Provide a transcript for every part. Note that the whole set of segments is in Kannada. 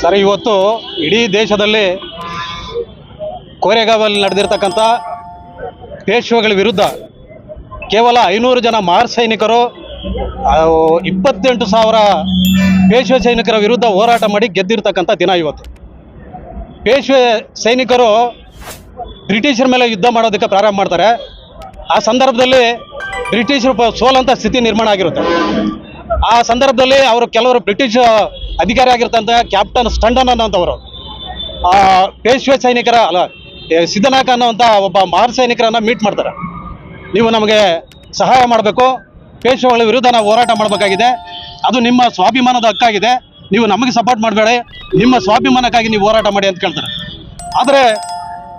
ಸರ್, ಇವತ್ತು ಇಡೀ ದೇಶದಲ್ಲಿ ಕೋರೆಗಾವಲ್ಲಿ ನಡೆದಿರ್ತಕ್ಕಂಥ ಪೇಶ್ವೆಗಳ ವಿರುದ್ಧ ಕೇವಲ ಐನೂರು ಜನ ಮಾರ್ ಸೈನಿಕರು ಇಪ್ಪತ್ತೆಂಟು ಸಾವಿರ ಪೇಶ್ವೆ ಸೈನಿಕರ ವಿರುದ್ಧ ಹೋರಾಟ ಮಾಡಿ ಗೆದ್ದಿರ್ತಕ್ಕಂಥ ದಿನ ಇವತ್ತು. ಪೇಶ್ವೆ ಸೈನಿಕರು ಬ್ರಿಟಿಷರ ಮೇಲೆ ಯುದ್ಧ ಮಾಡೋದಕ್ಕೆ ಪ್ರಾರಂಭ ಮಾಡ್ತಾರೆ. ಆ ಸಂದರ್ಭದಲ್ಲಿ ಬ್ರಿಟಿಷರು ಸೋಲಂತ ಸ್ಥಿತಿ ನಿರ್ಮಾಣ ಆಗಿರುತ್ತೆ. ಆ ಸಂದರ್ಭದಲ್ಲಿ ಅವರು ಕೆಲವರು ಬ್ರಿಟಿಷ್ ಅಧಿಕಾರಿ ಆಗಿರ್ತಂತ ಕ್ಯಾಪ್ಟನ್ ಸ್ಟಂಡನ್ ಅನ್ನೋಂಥವರು ಆ ಪೇಶ್ವೆ ಸೈನಿಕರ, ಅಲ್ಲ ಸಿದ್ಧನಾಕ ಅನ್ನೋಂಥ ಒಬ್ಬ ಮಹಾರ್ ಸೈನಿಕರನ್ನ ಮೀಟ್ ಮಾಡ್ತಾರೆ. ನೀವು ನಮಗೆ ಸಹಾಯ ಮಾಡಬೇಕು. ಪೇಶ್ವೆಗಳ ವಿರುದ್ಧ ನಾವು ಹೋರಾಟ ಮಾಡಬೇಕಾಗಿದೆ. ಅದು ನಿಮ್ಮ ಸ್ವಾಭಿಮಾನದ ಹಕ್ಕಾಗಿದೆ. ನೀವು ನಮಗೆ ಸಪೋರ್ಟ್ ಮಾಡಬೇಡಿ. ನಿಮ್ಮ ಸ್ವಾಭಿಮಾನಕ್ಕಾಗಿ ನೀವು ಹೋರಾಟ ಮಾಡಿ ಅಂತ ಕೇಳ್ತಾರೆ. ಆದರೆ,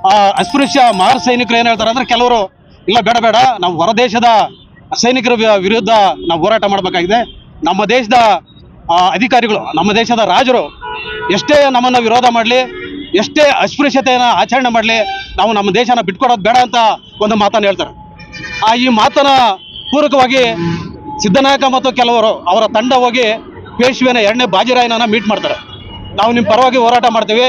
ಆ, ಅಸ್ಪೃಶ್ಯ ಮಹಾರ್ ಸೈನಿಕರು ಏನು ಹೇಳ್ತಾರೆ ಅಂದರೆ ಕೆಲವರು, ಇಲ್ಲ, ಬೇಡ ಬೇಡ. ನಾವು ಹೊರದೇಶದ ಸೈನಿಕರ ವಿರುದ್ಧ ನಾವು ಹೋರಾಟ ಮಾಡಬೇಕಾಗಿದೆ. ನಮ್ಮ ದೇಶದ ಅಧಿಕಾರಿಗಳು, ನಮ್ಮ ದೇಶದ ರಾಜರು ಎಷ್ಟೇ ನಮ್ಮನ್ನು ವಿರೋಧ ಮಾಡಲಿ, ಎಷ್ಟೇ ಅಸ್ಪೃಶ್ಯತೆಯನ್ನು ಆಚರಣೆ ಮಾಡಲಿ, ನಾವು ನಮ್ಮ ದೇಶನ ಬಿಟ್ಕೊಡೋದು ಬೇಡ ಅಂತ ಒಂದು ಮಾತನ್ನು ಹೇಳ್ತಾರೆ. ಆ, ಈ ಮಾತನ್ನ ಪೂರಕವಾಗಿ ಸಿದ್ದನಾಯಕ ಮತ್ತು ಕೆಲವರು ಅವರ ತಂಡ ಹೋಗಿ ಪೇಶ್ವೆನ ಎರಡನೇ ಬಾಜಿರಾಯನನ್ನ ಮೀಟ್ ಮಾಡ್ತಾರೆ. ನಾವು ನಿಮ್ಮ ಪರವಾಗಿ ಹೋರಾಟ ಮಾಡ್ತೀವಿ,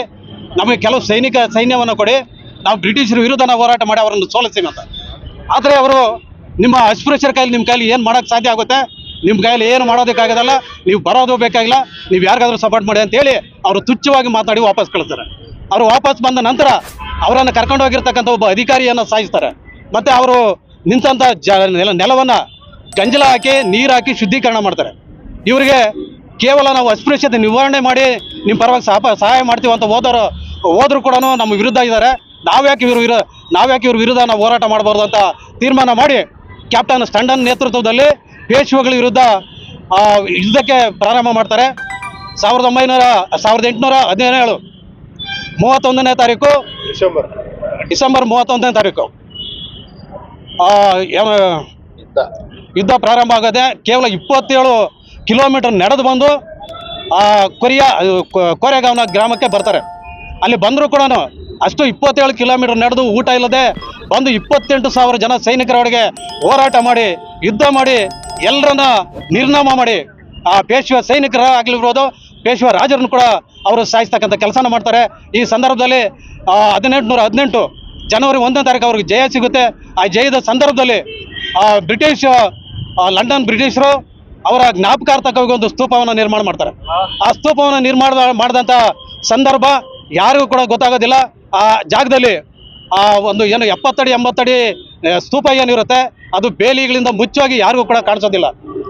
ನಮಗೆ ಕೆಲವು ಸೈನಿಕ ಸೈನ್ಯವನ್ನು ಕೊಡಿ, ನಾವು ಬ್ರಿಟಿಷರ ವಿರುದ್ಧ ಹೋರಾಟ ಮಾಡಿ ಅವರನ್ನು ಸೋಲಿಸ್ತೀವಿ ಅಂತ. ಆದರೆ ಅವರು ನಿಮ್ಮ ಅಸ್ಪೃಶ್ಯರ ಕೈಲಿ, ನಿಮ್ಮ ಕೈಲಿ ಏನು ಮಾಡೋಕ್ಕೆ ಸಾಧ್ಯ ಆಗುತ್ತೆ? ನಿಮ್ಮ ಕೈಯಲ್ಲಿ ಏನು ಮಾಡೋದಕ್ಕಾಗೋದಲ್ಲ, ನೀವು ಬರೋದು ಬೇಕಾಗಿಲ್ಲ, ನೀವು ಯಾರಿಗಾದರೂ ಸಪೋರ್ಟ್ ಮಾಡಿ ಅಂತೇಳಿ ಅವರು ತುಚ್ಛವಾಗಿ ಮಾತಾಡಿ ವಾಪಸ್ ಕಳಿಸ್ತಾರೆ. ಅವರು ವಾಪಸ್ ಬಂದ ನಂತರ ಅವರನ್ನು ಕರ್ಕೊಂಡು ಹೋಗಿರ್ತಕ್ಕಂಥ ಒಬ್ಬ ಅಧಿಕಾರಿಯನ್ನು ಸಾಯಿಸ್ತಾರೆ. ಮತ್ತೆ ಅವರು ನಿಂತಂಥ ಜ, ನೆಲ, ನೆಲವನ್ನು ಗಂಜಲ ಹಾಕಿ, ನೀರು ಹಾಕಿ ಶುದ್ಧೀಕರಣ ಮಾಡ್ತಾರೆ. ಇವರಿಗೆ ಕೇವಲ ನಾವು ಅಸ್ಪೃಶ್ಯತೆ ನಿವಾರಣೆ ಮಾಡಿ ನಿಮ್ಮ ಪರವಾಗಿ ಸಹ ಸಹಾಯ ಮಾಡ್ತೀವಿ ಅಂತ ಹೋದವರು, ಹೋದರೂ ಕೂಡ ನಮ್ಮ ವಿರುದ್ಧ ಇದ್ದಾರೆ. ನಾವ್ಯಾಕೆ ಇವರು ವಿರು ನಾವ್ಯಾಕೆ ಇವ್ರ ವಿರುದ್ಧ ನಾವು ಹೋರಾಟ ಮಾಡಬಾರ್ದು ಅಂತ ತೀರ್ಮಾನ ಮಾಡಿ, ಕ್ಯಾಪ್ಟನ್ ಸ್ಟಂಡನ್ ನೇತೃತ್ವದಲ್ಲಿ ಪೇಶ್ವೆಗಳ ವಿರುದ್ಧ ಆ, ಯುದ್ಧಕ್ಕೆ ಪ್ರಾರಂಭ ಮಾಡ್ತಾರೆ. ಸಾವಿರದ ಒಂಬೈನೂರ ಸಾವಿರದ ಎಂಟುನೂರ ಹದಿನೇಳು ಮೂವತ್ತೊಂದನೇ ತಾರೀಕು. ಡಿಸೆಂಬರ್. ಡಿಸೆಂಬರ್ ಮೂವತ್ತೊಂದನೇ ತಾರೀಕು. ಯುದ್ಧ. ಪ್ರಾರಂಭ ಆಗದೆ ಕೇವಲ ಇಪ್ಪತ್ತೇಳು ಕಿಲೋಮೀಟರ್ ನಡೆದು ಬಂದು ಆ ಕೊರಿಯಾ ಕೋರೆಗಾಂವ್ನ ಗ್ರಾಮಕ್ಕೆ ಬರ್ತಾರೆ. ಅಲ್ಲಿ ಬಂದರೂ ಕೂಡ ಅಷ್ಟು ಇಪ್ಪತ್ತೇಳು ಕಿಲೋಮೀಟರ್ ನಡೆದು ಊಟ ಇಲ್ಲದೆ ಬಂದು ಇಪ್ಪತ್ತೆಂಟು ಸಾವಿರ ಜನ ಸೈನಿಕರೊಳಗೆ ಹೋರಾಟ ಮಾಡಿ ಯುದ್ಧ ಮಾಡಿ ಎಲ್ಲರನ್ನ ನಿರ್ನಾಮ ಮಾಡಿ ಆ ಪೇಶ್ವ ಸೈನಿಕರ ಆಗ್ಲಿರ್ಬೋದು ಪೇಶ್ವ ರಾಜರನ್ನು ಕೂಡ ಅವರು ಸಾಯಿಸ್ತಕ್ಕಂಥ ಕೆಲಸನ ಮಾಡ್ತಾರೆ. ಈ ಸಂದರ್ಭದಲ್ಲಿ ಹದಿನೆಂಟುನೂರ ಹದಿನೆಂಟು ಜನವರಿ ಒಂದನೇ ತಾರೀಕು ಅವ್ರಿಗೆ ಜಯ ಸಿಗುತ್ತೆ. ಆ ಜಯದ ಸಂದರ್ಭದಲ್ಲಿ, ಆ ಬ್ರಿಟಿಷ್ ಲಂಡನ್ ಬ್ರಿಟಿಷರು ಅವರ ಜ್ಞಾಪಕಾರ್ಥಕವಾಗಿ ಒಂದು ಸ್ತೂಪವನ್ನು ನಿರ್ಮಾಣ ಮಾಡ್ತಾರೆ. ಆ ಸ್ತೂಪವನ್ನು ನಿರ್ಮಾಣ ಮಾಡಿದಂಥ ಸಂದರ್ಭ ಯಾರಿಗೂ ಕೂಡ ಗೊತ್ತಾಗೋದಿಲ್ಲ. ಆ ಜಾಗದಲ್ಲಿ, ಆ ಒಂದು ಏನು ಎಪ್ಪತ್ತಡಿ, ಎಂಬತ್ತಡಿ ಸ್ತೂಪ ಏನಿರುತ್ತೆ, ಅದು ಬೇಲಿಗಳಿಂದ ಮುಚ್ಚೋಗಿ ಯಾರಿಗೂ ಕೂಡ ಕಾಣಿಸೋದಿಲ್ಲ.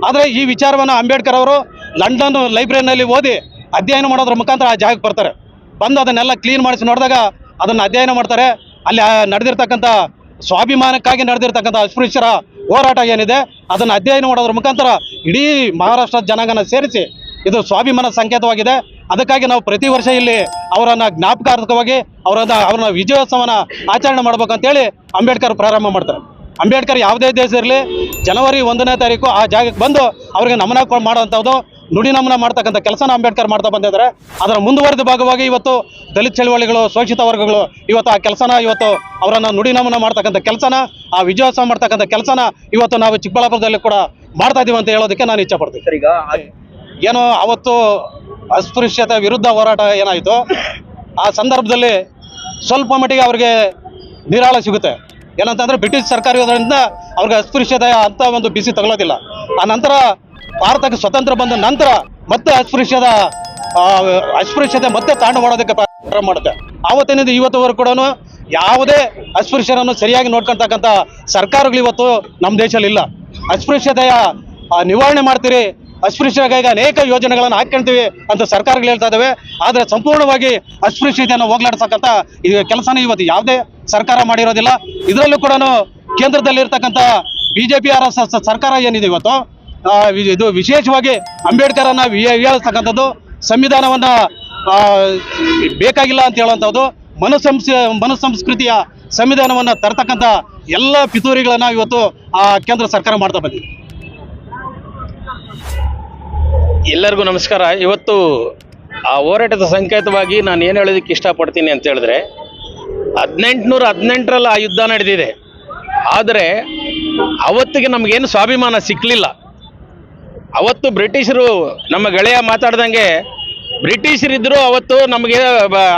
ಆದರೆ ಈ ವಿಚಾರವನ್ನು ಅಂಬೇಡ್ಕರ್ ಅವರು ಲಂಡನ್ ಲೈಬ್ರರಿನಲ್ಲಿ ಓದಿ ಅಧ್ಯಯನ ಮಾಡೋದ್ರ ಮುಖಾಂತರ ಆ ಜಾಗಕ್ಕೆ ಬರ್ತಾರೆ. ಬಂದು ಅದನ್ನೆಲ್ಲ ಕ್ಲೀನ್ ಮಾಡಿಸಿ ನೋಡಿದಾಗ ಅದನ್ನು ಅಧ್ಯಯನ ಮಾಡ್ತಾರೆ. ಅಲ್ಲಿ ನಡೆದಿರ್ತಕ್ಕಂಥ ಸ್ವಾಭಿಮಾನಕ್ಕಾಗಿ ನಡೆದಿರ್ತಕ್ಕಂಥ ಅಸ್ಪೃಶ್ಯರ ಹೋರಾಟ ಏನಿದೆ, ಅದನ್ನು ಅಧ್ಯಯನ ಮಾಡೋದ್ರ ಮುಖಾಂತರ ಇಡೀ ಮಹಾರಾಷ್ಟ್ರದ ಜನಾಂಗನ ಸೇರಿಸಿ ಇದು ಸ್ವಾಭಿಮಾನ ಸಂಕೇತವಾಗಿದೆ. ಅದಕ್ಕಾಗಿ ನಾವು ಪ್ರತಿ ವರ್ಷ ಇಲ್ಲಿ ಅವರನ್ನು ಜ್ಞಾಪಕಾರ್ಥಕವಾಗಿ ಅವರನ್ನ ಅವ್ರನ್ನ ವಿಜಯೋತ್ಸವನ ಆಚರಣೆ ಮಾಡ್ಬೇಕಂತೇಳಿ ಅಂಬೇಡ್ಕರ್ ಪ್ರಾರಂಭ ಮಾಡ್ತಾರೆ. ಅಂಬೇಡ್ಕರ್ ಯಾವುದೇ ದೇಶ ಇರಲಿ, ಜನವರಿ ಒಂದನೇ ತಾರೀಕು ಆ ಜಾಗಕ್ಕೆ ಬಂದು ಅವರಿಗೆ ನಮನ ಮಾಡುವಂಥದ್ದು, ನುಡಿ ನಮನ ಮಾಡ್ತಕ್ಕಂಥ ಕೆಲಸನ ಅಂಬೇಡ್ಕರ್ ಮಾಡ್ತಾ ಬಂದಿದ್ದಾರೆ. ಅದರ ಮುಂದುವರೆದ ಭಾಗವಾಗಿ ಇವತ್ತು ದಲಿತ ಚಳವಳಿಗಳು, ಶೋಷಿತ ವರ್ಗಗಳು ಇವತ್ತು ಆ ಕೆಲಸನ ಇವತ್ತು ಅವರನ್ನು ನುಡಿ ನಮನ ಮಾಡ್ತಕ್ಕಂಥ ಕೆಲಸನ, ಆ ವಿಜಯೋತ್ಸವ ಮಾಡ್ತಕ್ಕಂಥ ಕೆಲಸನ ಇವತ್ತು ನಾವು ಚಿಕ್ಕಬಳ್ಳಾಪುರದಲ್ಲಿ ಕೂಡ ಮಾಡ್ತಾ ಇದ್ದೀವಿ ಅಂತ ಹೇಳೋದಕ್ಕೆ ನಾನು ಇಚ್ಛೆ ಪಡ್ತೀನಿ. ಏನೋ ಅವತ್ತು ಅಸ್ಪೃಶ್ಯತೆ ವಿರುದ್ಧ ಹೋರಾಟ ಏನಾಯಿತು, ಆ ಸಂದರ್ಭದಲ್ಲಿ ಸ್ವಲ್ಪ ಮಟ್ಟಿಗೆ ಅವ್ರಿಗೆ ನಿರಾಳ ಸಿಗುತ್ತೆ. ಏನಂತಂದ್ರೆ ಬ್ರಿಟಿಷ್ ಸರ್ಕಾರ ಇರೋದ್ರಿಂದ ಅವ್ರಿಗೆ ಅಸ್ಪೃಶ್ಯತೆ ಅಂತ ಒಂದು ಬಿಸಿ ತಗೊಳ್ಳೋದಿಲ್ಲ ಆ ನಂತರ ಭಾರತಕ್ಕೆ ಸ್ವತಂತ್ರ ಬಂದ ನಂತರ ಮತ್ತೆ ಅಸ್ಪೃಶ್ಯದ ಅಸ್ಪೃಶ್ಯತೆ ಮತ್ತೆ ತಾಂಡು ಮಾಡೋದಕ್ಕೆ ಪ್ರಾರಂಭ ಮಾಡುತ್ತೆ. ಆವತ್ತಿನಿಂದ ಇವತ್ತುವರೆಗೂ ಕೂಡ ಯಾವುದೇ ಅಸ್ಪೃಶ್ಯರನ್ನು ಸರಿಯಾಗಿ ನೋಡ್ಕೊಳ್ತಕ್ಕಂಥ ಸರ್ಕಾರಗಳು ಇವತ್ತು ನಮ್ಮ ದೇಶದಲ್ಲಿ ಇಲ್ಲ ಅಸ್ಪೃಶ್ಯತೆಯ ನಿವಾರಣೆ ಮಾಡ್ತೀರಿ ಅಸ್ಪೃಶ್ಯರಿಗಾಗಿ ಅನೇಕ ಯೋಜನೆಗಳನ್ನು ಹಾಕ್ಕೊಂತೀವಿ ಅಂತ ಸರ್ಕಾರಗಳು ಹೇಳ್ತಾ ಇದ್ದಾವೆ ಆದರೆ ಸಂಪೂರ್ಣವಾಗಿ ಅಸ್ಪೃಶ್ಯತೆಯನ್ನು ಹೋಗ್ಲಾಡ್ಸಕ್ಕಂಥ ಈ ಕೆಲಸನ ಇವತ್ತು ಯಾವುದೇ ಸರ್ಕಾರ ಮಾಡಿರೋದಿಲ್ಲ. ಇದರಲ್ಲೂ ಕೂಡ ಕೇಂದ್ರದಲ್ಲಿ ಇರ್ತಕ್ಕಂಥ ಬಿ ಜೆ ಪಿ ಆರ್ ಸರ್ಕಾರ ಏನಿದೆ ಇವತ್ತು? ಇದು ವಿಶೇಷವಾಗಿ ಅಂಬೇಡ್ಕರನ್ನ ವಿಳಿಸ್ತಕ್ಕಂಥದ್ದು ಸಂವಿಧಾನವನ್ನ ಬೇಕಾಗಿಲ್ಲ ಅಂತ ಹೇಳುವಂಥದ್ದು ಮನುಸಂಸ್ ಮನುಸಂಸ್ಕೃತಿಯ ಸಂವಿಧಾನವನ್ನ ತರ್ತಕ್ಕಂಥ ಎಲ್ಲ ಪಿತೂರಿಗಳನ್ನ ಇವತ್ತು ಆ ಕೇಂದ್ರ ಸರ್ಕಾರ ಮಾಡ್ತಾ ಬಂದಿದೆ. ಎಲ್ಲರಿಗೂ ನಮಸ್ಕಾರ. ಇವತ್ತು, ಆ ಹೋರಾಟದ ಸಂಕೇತವಾಗಿ ನಾನು ಏನು ಹೇಳೋದಕ್ಕೆ ಇಷ್ಟಪಡ್ತೀನಿ ಅಂತ ಹೇಳಿದ್ರೆ, ಹದಿನೆಂಟುನೂರ ಹದಿನೆಂಟರಲ್ಲಿ ಆ ಯುದ್ಧ ನಡೆದಿದೆ. ಆದರೆ, ಅವತ್ತಿಗೆ ನಮಗೇನು ಸ್ವಾಭಿಮಾನ ಸಿಕ್ಕಲಿಲ್ಲ ಅವತ್ತು ಬ್ರಿಟಿಷರು ನಮ್ಮ ಗೆಳೆಯ ಮಾತಾಡ್ದಂಗೆ, ಬ್ರಿಟಿಷರಿದ್ರು ಅವತ್ತು ನಮಗೆ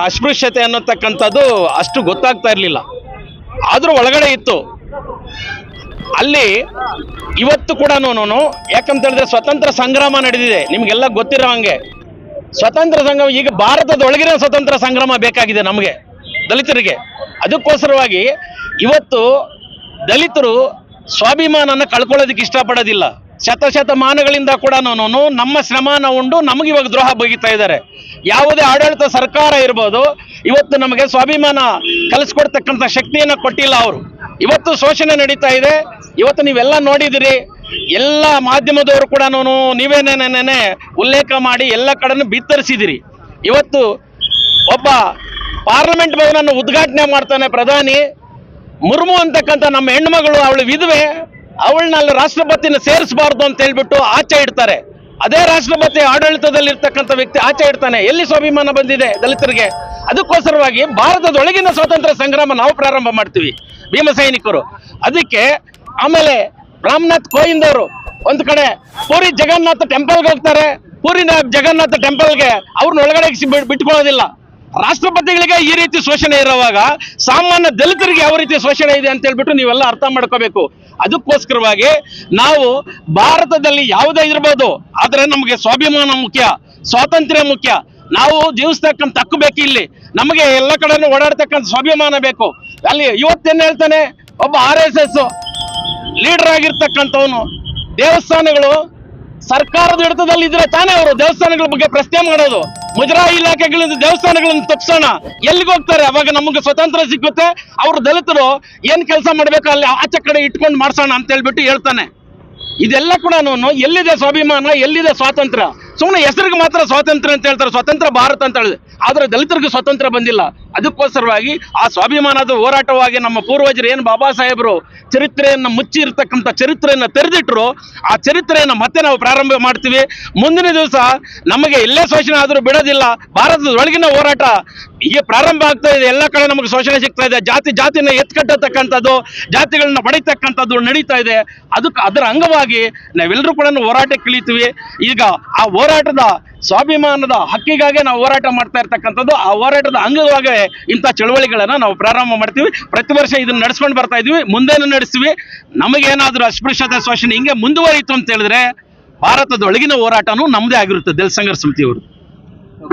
ಅಸ್ಪೃಶ್ಯತೆ ಅನ್ನತಕ್ಕಂಥದ್ದು ಅಷ್ಟು ಗೊತ್ತಾಗ್ತಾ ಇರಲಿಲ್ಲ. ಆದರೂ ಒಳಗಡೆ ಇತ್ತು. ಅಲ್ಲಿ ಇವತ್ತು ಕೂಡ ಯಾಕಂತ ಹೇಳಿದ್ರೆ ಸ್ವತಂತ್ರ ಸಂಗ್ರಾಮ ನಡೆದಿದೆ. ನಿಮಗೆಲ್ಲ ಗೊತ್ತಿರೋ ಹಂಗೆ. ಸ್ವತಂತ್ರ ಸಂಗ್ರಾಮ, ಈಗ ಭಾರತದ ಒಳಗಿನ ಸ್ವತಂತ್ರ ಸಂಗ್ರಾಮ ಬೇಕಾಗಿದೆ ನಮಗೆ, ದಲಿತರಿಗೆ. ಅದಕ್ಕೋಸ್ಕರವಾಗಿ ಇವತ್ತು ದಲಿತರು ಸ್ವಾಭಿಮಾನನ ಕಳ್ಕೊಳ್ಳೋದಕ್ಕೆ ಇಷ್ಟಪಡೋದಿಲ್ಲ. ಶತಶತಮಾನಗಳಿಂದ ಕೂಡ ನಮ್ಮ ಶ್ರಮನ ಉಂಡು, ನಮಗೆ ಇವಾಗ ದ್ರೋಹ ಬಗೀತಾ ಇದ್ದಾರೆ. ಯಾವುದೇ ಆಡಳಿತ ಸರ್ಕಾರ ಇರ್ಬೋದು, ಇವತ್ತು ನಮಗೆ ಸ್ವಾಭಿಮಾನ ಕಲಿಸ್ಕೊಡ್ತಕ್ಕಂಥ ಶಕ್ತಿಯನ್ನು ಕೊಟ್ಟಿಲ್ಲ ಅವರು. ಇವತ್ತು ಶೋಷಣೆ ನಡೀತಾ ಇದೆ. ಇವತ್ತು ನೀವೆಲ್ಲ ನೋಡಿದಿರಿ, ಎಲ್ಲ ಮಾಧ್ಯಮದವರು ಕೂಡ ನೀವೇನೇನೇನೆ ಉಲ್ಲೇಖ ಮಾಡಿ ಎಲ್ಲ ಕಡೆನೂ ಬಿತ್ತರಿಸಿದಿರಿ. ಇವತ್ತು ಒಬ್ಬ ಪಾರ್ಲಿಮೆಂಟ್ ಭವನ ಉದ್ಘಾಟನೆ ಮಾಡ್ತಾನೆ ಪ್ರಧಾನಿ. ಮುರ್ಮು ಅಂತಕ್ಕಂಥ ನಮ್ಮ ಹೆಣ್ಮಗಳು ಅವಳು ವಿಧವೆ, ಅವಳನ್ನ ರಾಷ್ಟ್ರಪತಿನ ಸೇರಿಸಬಾರ್ದು ಅಂತ ಹೇಳ್ಬಿಟ್ಟು ಆಚೆ ಇಡ್ತಾರೆ. ಅದೇ ರಾಷ್ಟ್ರಪತಿ ಆಡಳಿತದಲ್ಲಿರ್ತಕ್ಕಂಥ ವ್ಯಕ್ತಿ ಆಚೆ ಇಡ್ತಾನೆ. ಎಲ್ಲಿ ಸ್ವಾಭಿಮಾನ ಬಂದಿದೆ ದಲಿತರಿಗೆ? ಅದಕ್ಕೋಸ್ಕರವಾಗಿ ಭಾರತದೊಳಗಿನ ಸ್ವಾತಂತ್ರ್ಯ ಸಂಗ್ರಾಮ ನಾವು ಪ್ರಾರಂಭ ಮಾಡ್ತೀವಿ ಭೀಮ ಸೈನಿಕರು. ಅದಕ್ಕೆ ಆಮೇಲೆ ರಾಮನಾಥ್ ಕೋವಿಂದ್ ಅವರು ಒಂದು ಕಡೆ ಪೂರಿ ಜಗನ್ನಾಥ ಟೆಂಪಲ್ಗೆ ಹೋಗ್ತಾರೆ. ಪೂರಿನ ಜಗನ್ನಾಥ ಟೆಂಪಲ್ಗೆ ಅವ್ರನ್ನ ಒಳಗಡೆ ಬಿಟ್- ಬಿಟ್ಕೊಳ್ಳೋದಿಲ್ಲ. ರಾಷ್ಟ್ರಪತಿಗಳಿಗೆ ಈ ರೀತಿ ಶೋಷಣೆ ಇರುವಾಗ ಸಾಮಾನ್ಯ ದಲಿತರಿಗೆ ಯಾವ ರೀತಿ ಶೋಷಣೆ ಇದೆ ಅಂತ ಹೇಳ್ಬಿಟ್ಟು ನೀವೆಲ್ಲ ಅರ್ಥ ಮಾಡ್ಕೋಬೇಕು. ಅದಕ್ಕೋಸ್ಕರವಾಗಿ ನಾವು ಭಾರತದಲ್ಲಿ ಯಾವುದೇ ಇರ್ಬೋದು, ಆದ್ರೆ ನಮಗೆ ಸ್ವಾಭಿಮಾನ ಮುಖ್ಯ, ಸ್ವಾತಂತ್ರ್ಯ ಮುಖ್ಯ. ನಾವು ಜೀವಿಸ್ತಕ್ಕಂಥ ತಕ್ಕಬೇಕು ಬೇಕು ಇಲ್ಲಿ. ನಮಗೆ ಎಲ್ಲ ಕಡೆನೂ ಓಡಾಡ್ತಕ್ಕಂಥ ಸ್ವಾಭಿಮಾನ ಬೇಕು. ಅಲ್ಲಿ ಇವತ್ತೇನು ಹೇಳ್ತಾನೆ? ಒಬ್ಬ ಆರ್ ಎಸ್ ಎಸ್ ಲೀಡರ್ ಆಗಿರ್ತಕ್ಕಂಥವನು ದೇವಸ್ಥಾನಗಳು ಸರ್ಕಾರದ ಹಿಡಿತದಲ್ಲಿ ಇದ್ರೆ ತಾನೇ ಅವರು ದೇವಸ್ಥಾನಗಳ ಬಗ್ಗೆ ಪ್ರಶ್ನೆ ಮಾಡೋದು. ಮುಜರಾಯಿ ಇಲಾಖೆಗಳಿಂದ ದೇವಸ್ಥಾನಗಳನ್ನು ತಪ್ಪಿಸೋಣ ಎಲ್ಲಿಗೆ ಹೋಗ್ತಾರೆ? ಅವಾಗ ನಮಗೆ ಸ್ವತಂತ್ರ ಸಿಗುತ್ತೆ ಅವರು ದಲಿತರು ಏನ್ ಕೆಲಸ ಮಾಡಬೇಕು ಅಲ್ಲಿ ಆಚೆ ಕಡೆ ಇಟ್ಕೊಂಡು ಮಾಡ್ಸೋಣ ಅಂತ ಹೇಳ್ಬಿಟ್ಟು ಹೇಳ್ತಾನೆ. ಇದೆಲ್ಲ ಕೂಡ ಎಲ್ಲಿದೆ ಸ್ವಾಭಿಮಾನ, ಎಲ್ಲಿದೆ ಸ್ವಾತಂತ್ರ್ಯ? ಸುಮ್ಮನೆ ಹೆಸರಿಗೆ ಮಾತ್ರ ಸ್ವಾತಂತ್ರ್ಯ ಅಂತ ಹೇಳ್ತಾರೆ. ಸ್ವತಂತ್ರ ಭಾರತ ಅಂತ ಹೇಳಿದೆ ಆದ್ರೆ ದಲಿತರಿಗೆ ಸ್ವಾತಂತ್ರ್ಯ ಬಂದಿಲ್ಲ. ಅದಕ್ಕೋಸ್ಕರವಾಗಿ ಆ ಸ್ವಾಭಿಮಾನದ ಹೋರಾಟವಾಗಿ ನಮ್ಮ ಪೂರ್ವಜರು ಏನು ಬಾಬಾ ಸಾಹೇಬರು ಚರಿತ್ರೆಯನ್ನು ಮುಚ್ಚಿ ಇರ್ತಕ್ಕಂಥ ಚರಿತ್ರೆಯನ್ನು ತೆರೆದಿಟ್ಟರು ಆ ಚರಿತ್ರೆಯನ್ನು ಮತ್ತೆ ನಾವು ಪ್ರಾರಂಭ ಮಾಡ್ತೀವಿ. ಮುಂದಿನ ದಿವಸ ನಮಗೆ ಎಲ್ಲೇ ಶೋಷಣೆ ಆದರೂ ಬಿಡೋದಿಲ್ಲ. ಭಾರತದ ಒಳಗಿನ ಹೋರಾಟ ಈಗ ಪ್ರಾರಂಭ ಆಗ್ತಾ ಇದೆ. ಎಲ್ಲ ಕಡೆ ನಮಗೆ ಶೋಷಣೆ ಸಿಗ್ತಾ ಇದೆ. ಜಾತಿ ಜಾತಿನ ಎತ್ಕಟ್ಟತಕ್ಕಂಥದ್ದು, ಜಾತಿಗಳನ್ನ ಬಡಿತಕ್ಕಂಥದ್ದು ನಡೀತಾ ಇದೆ. ಅದಕ್ಕೆ ಅದರ ಅಂಗವಾಗಿ ನಾವೆಲ್ಲರೂ ಕೂಡ ಹೋರಾಟಕ್ಕೆ ಇಳಿತೀವಿ. ಈಗ ಆ ಹೋರಾಟದ ಸ್ವಾಭಿಮಾನದ ಹಕ್ಕಿಗಾಗಿ ನಾವು ಹೋರಾಟ ಮಾಡ್ತಾ ಇರ್ತಕ್ಕಂಥದ್ದು, ಆ ಹೋರಾಟದ ಅಂಗವಾಗಿ ಇಂಥ ಚಳವಳಿಗಳನ್ನ ನಾವು ಪ್ರಾರಂಭ ಮಾಡ್ತೀವಿ. ಪ್ರತಿ ವರ್ಷ ಇದನ್ನು ನಡೆಸ್ಕೊಂಡು ಬರ್ತಾ ಇದೀವಿ. ಮುಂದೇನು ನಡೆಸ್ತೀವಿ. ನಮಗೇನಾದ್ರೂ ಅಸ್ಪೃಶ್ಯತೆ, ಶೋಷಣೆ ಹಿಂಗೆ ಮುಂದುವರಿಯಿತು ಅಂತ ಹೇಳಿದ್ರೆ ಭಾರತದೊಳಗಿನ ಹೋರಾಟನೂ ನಮ್ಮದೇ ಆಗಿರುತ್ತೆ, ದಲಿತ ಸಂಘರ್ಷ ಸಮಿತಿಯವರು